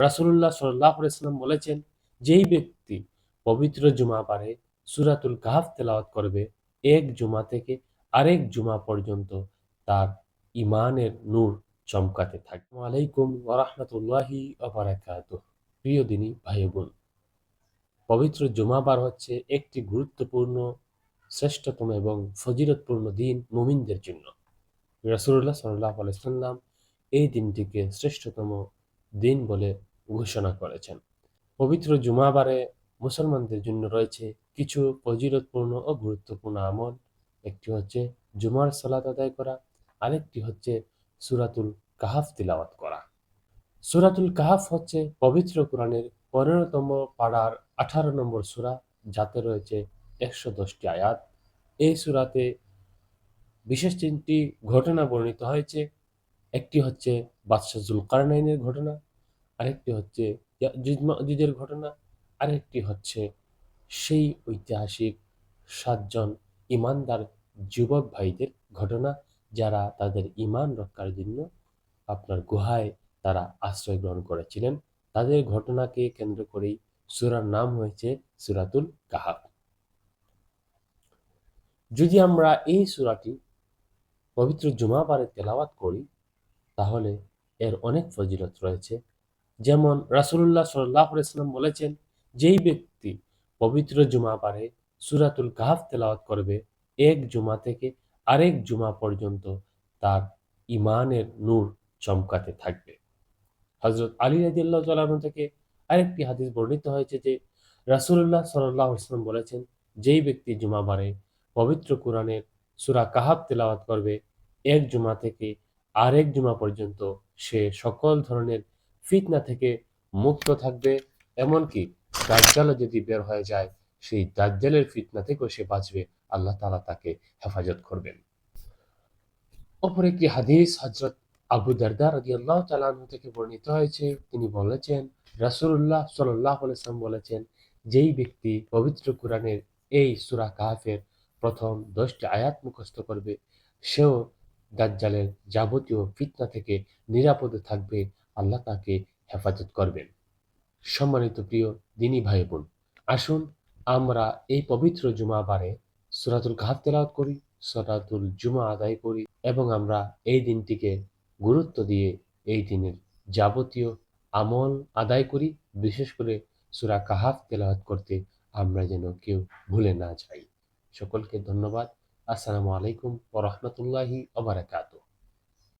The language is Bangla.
রাসূলুল্লাহ সাল্লাল্লাহু আলাইহি ওয়াসাল্লাম বলেছেন, যেই ব্যক্তি পবিত্র জুমা পারে সূরাতুল কাহফ তেলাওয়াত করবে, এক জুমা থেকে আরেক জুমা পর্যন্ত তার ইমানের নূর চমকাতে আসসালামু আলাইকুম ওয়া রাহমাতুল্লাহি প্রিয় দিনী ভাই বোন পবিত্র জুমাবার হচ্ছে একটি গুরুত্বপূর্ণ, শ্রেষ্ঠতম এবং ফজিরতপূর্ণ দিন মুমিনদের জন্য। রাসূলুল্লাহ সাল্লাল্লাহু আলাইহি ওয়াসাল্লাম এই দিনটিকে শ্রেষ্ঠতম দিন বলে ঘোষণা করেছেন। পবিত্র জুমাবারে মুসলমানদের জন্য রয়েছে কিছু ফজিলতপূর্ণ ও গুরুত্বপূর্ণ আমল। একটি হচ্ছে জুমার সালাত আদায় করা, আরেকটি হচ্ছে সুরাতুল কাহাফ তিলাওয়াত করা। সুরাতুল কাহাফ হচ্ছে পবিত্র কোরআনের পনেরোতম পাড়ার আঠারো নম্বর সুরা, যাতে রয়েছে একশো দশটি আয়াত। এই সুরাতে বিশেষ তিনটি ঘটনা বর্ণিত হয়েছে। একটি হচ্ছে বাদশাহ জুলকারনাইনের ঘটনা আরেকটি হচ্ছে ইয়াজুজের ঘটনা, আরেকটি হচ্ছে সেই ঐতিহাসিক সাতজন ইমানদার যুবক ভাইদের ঘটনা, যারা তাদের ইমান রক্ষার জন্য আপনার গুহায় তারা আশ্রয় গ্রহণ করেছিলেন। তাদের ঘটনাকে কেন্দ্র করেই সুরার নাম হয়েছে সুরাতুল কাহাব যদি আমরা এই সুরাটি পবিত্র জুমাবারে তেলাওয়াত করি, তাহলে এর অনেক ফজিলত রয়েছে। যেমন রাসুল্লাহ সাল্লাহ ইসলাম বলেছেন, যেই ব্যক্তি পবিত্র জুমা পারে সুরাতুল কাহাফ তেলাওয়াত করবে, এক জুমা থেকে আরেক জুমা পর্যন্ত তার ইমানের নূর চমকাতে থাকবে। হজরত আলী রাজিয়াল্লাহ তালন থেকে আরেকটি হাদিস বর্ণিত হয়েছে যে রাসুল্লাহ সাল্লাহ ইসলাম বলেছেন, যেই ব্যক্তি জুমা বারে পবিত্র কোরআনের সুরা কাহাব তেলাওয়াত করবে, এক জুমা থেকে আরেক জুমা পর্যন্ত সে সকল ধরনের ফিতনা থেকে মুক্ত থাকবে, এমনকি দাজ্জালও যদি বের হয়ে যায়, সেই দাজ্জালের ফিতনা থেকেও সে বাঁচবে। আল্লাহ তালা তাকে হেফাজত করবেন। অপর একটি হাদিস হজরত আবু দারদা রাজি আল্লাহ তালাহ থেকে বর্ণিত হয়েছে। তিনি বলেছেন রাসুল্লাহ সাল্লাহ আলাইসলাম বলেছেন, যেই ব্যক্তি পবিত্র কোরআনের এই সুরা কাহাফের প্রথম দশটি আয়াত মুখস্থ করবে, সেও দাজ্জালের যাবতীয় ফিতনা থেকে নিরাপদে থাকবে। আল্লাহ তাকে হেফাজত করবেন। সম্মানিত প্রিয় দিনী ভাই বোন আসুন আমরা এই পবিত্র জুমা বারে সুরাতুল ঘাত তেলাওয়াত করি, সরাতুল জুমা আদায় করি এবং আমরা এই দিনটিকে গুরুত্ব দিয়ে এই দিনের যাবতীয় আমল আদায় করি। বিশেষ করে সুরা কাহাফ তেলাওয়াত করতে আমরা যেন কেউ ভুলে না যাই। সকলকে ধন্যবাদ। আসসালামু আলাইকুম ওরহমতুল্লাহি ওবরাকাতু